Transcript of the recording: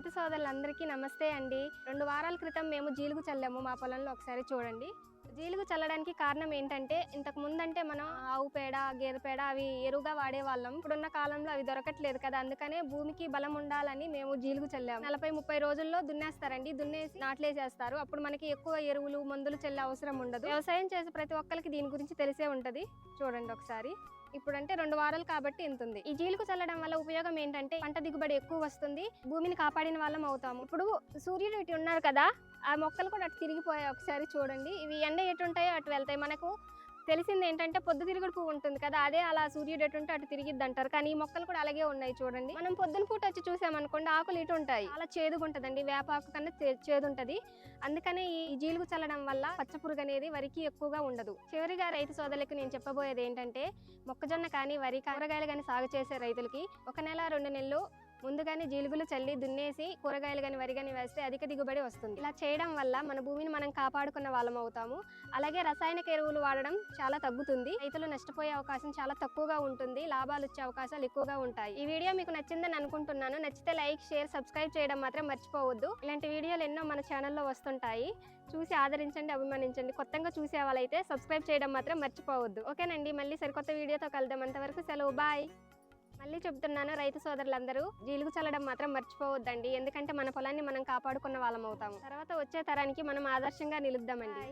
రైతు సోదరులందరికీ నమస్తే అండి. రెండు వారాల క్రితం మేము జీలుగు చల్లాము మా పొలంలో ఒకసారి చూడండి. జీలుగు చల్లడానికి కారణం ఏంటంటే ఇంతకు ముందంటే మనం ఆవు పేడ గేదె పేడ అవి ఎరువుగా వాడేవాళ్ళం. ఇప్పుడున్న కాలంలో అవి దొరకట్లేదు కదా అందుకనే భూమికి బలం ఉండాలని మేము జీలుగు చల్లాము. నలభై ముప్పై రోజుల్లో దున్నేస్తారండి దున్నేసి నాట్లేసేస్తారు. అప్పుడు మనకి ఎక్కువ ఎరువులు మందులు చల్లే అవసరం ఉండదు. వ్యవసాయం చేసే ప్రతి ఒక్కరికి దీని గురించి తెలిసే ఉంటది. చూడండి ఒకసారి. ఇప్పుడంటే రెండు వారాలు కాబట్టి ఇంత ఉంది ఈ జీలుకు చల్లడం వల్ల ఉపయోగం ఏంటంటే పంట దిగుబడి ఎక్కువ వస్తుంది భూమిని కాపాడిన వాళ్ళం అవుతాము. ఇప్పుడు సూర్యుడు ఇటు ఉన్నారు కదా ఆ మొక్కలు కూడా అటు తిరిగిపోయాయి ఒకసారి చూడండి. ఇవి ఎండ ఎటు ఉంటాయో అటు వెళ్తాయి. మనకు తెలిసింది ఏంటంటే పొద్దు తిరుగుడు పువ్వు ఉంటుంది కదా అదే అలా సూర్యుడు ఎటు ఉంటే అటు తిరిగిద్ది అంటారు. కానీ ఈ మొక్కలు కూడా అలాగే ఉన్నాయి చూడండి. మనం పొద్దున పూట వచ్చి చూసామనుకోండి ఆకులు ఇటు ఉంటాయి. అలా చేదుగా ఉంటుందండి వేపాకు కన్నా చేదు ఉంటుంది అందుకనే ఈ జీలుగు చల్లడం వల్ల పచ్చపురుగు అనేది వరికి ఎక్కువగా ఉండదు. చివరిగా రైతు సోదరులకు నేను చెప్పబోయేది ఏంటంటే మొక్కజొన్న కానీ వరి కూరగాయలు కానీ సాగు చేసే రైతులకి ఒక నెల రెండు నెలలు ముందుగానే జీలుగులు చల్లి దున్నేసి కూరగాయలు కానీ వరి కానీ వేస్తే అధిక దిగుబడి వస్తుంది. ఇలా చేయడం వల్ల మన భూమిని మనం కాపాడుకున్న వాళ్ళం అవుతాము. అలాగే రసాయనిక ఎరువులు వాడడం చాలా తగ్గుతుంది. రైతులు నష్టపోయే అవకాశం చాలా తక్కువగా ఉంటుంది. లాభాలు వచ్చే అవకాశాలు ఎక్కువగా ఉంటాయి. ఈ వీడియో మీకు నచ్చిందని అనుకుంటున్నాను. నచ్చితే లైక్ షేర్ సబ్స్క్రైబ్ చేయడం మాత్రం మర్చిపోవద్దు. ఇలాంటి వీడియోలు ఎన్నో మన ఛానల్లో వస్తుంటాయి. చూసి ఆదరించండి అభిమానించండి. కొత్తగా చూసే వాళ్ళైతే సబ్స్క్రైబ్ చేయడం మాత్రం మర్చిపోవద్దు. ఓకేనండి. మళ్ళీ సరికొత్త వీడియోతో కలుద్దాం. అంతవరకు సెలవు. బాయ్. మళ్ళీ చెప్తున్నాను రైతు సోదరులందరూ జీలుగు చల్లడం మాత్రం మర్చిపోవద్దండి. ఎందుకంటే మన పొలాన్ని మనం కాపాడుకున్న వాళ్ళం అవుతాము తర్వాత వచ్చే తరానికి మనం ఆదర్శంగా నిలుద్దామండి.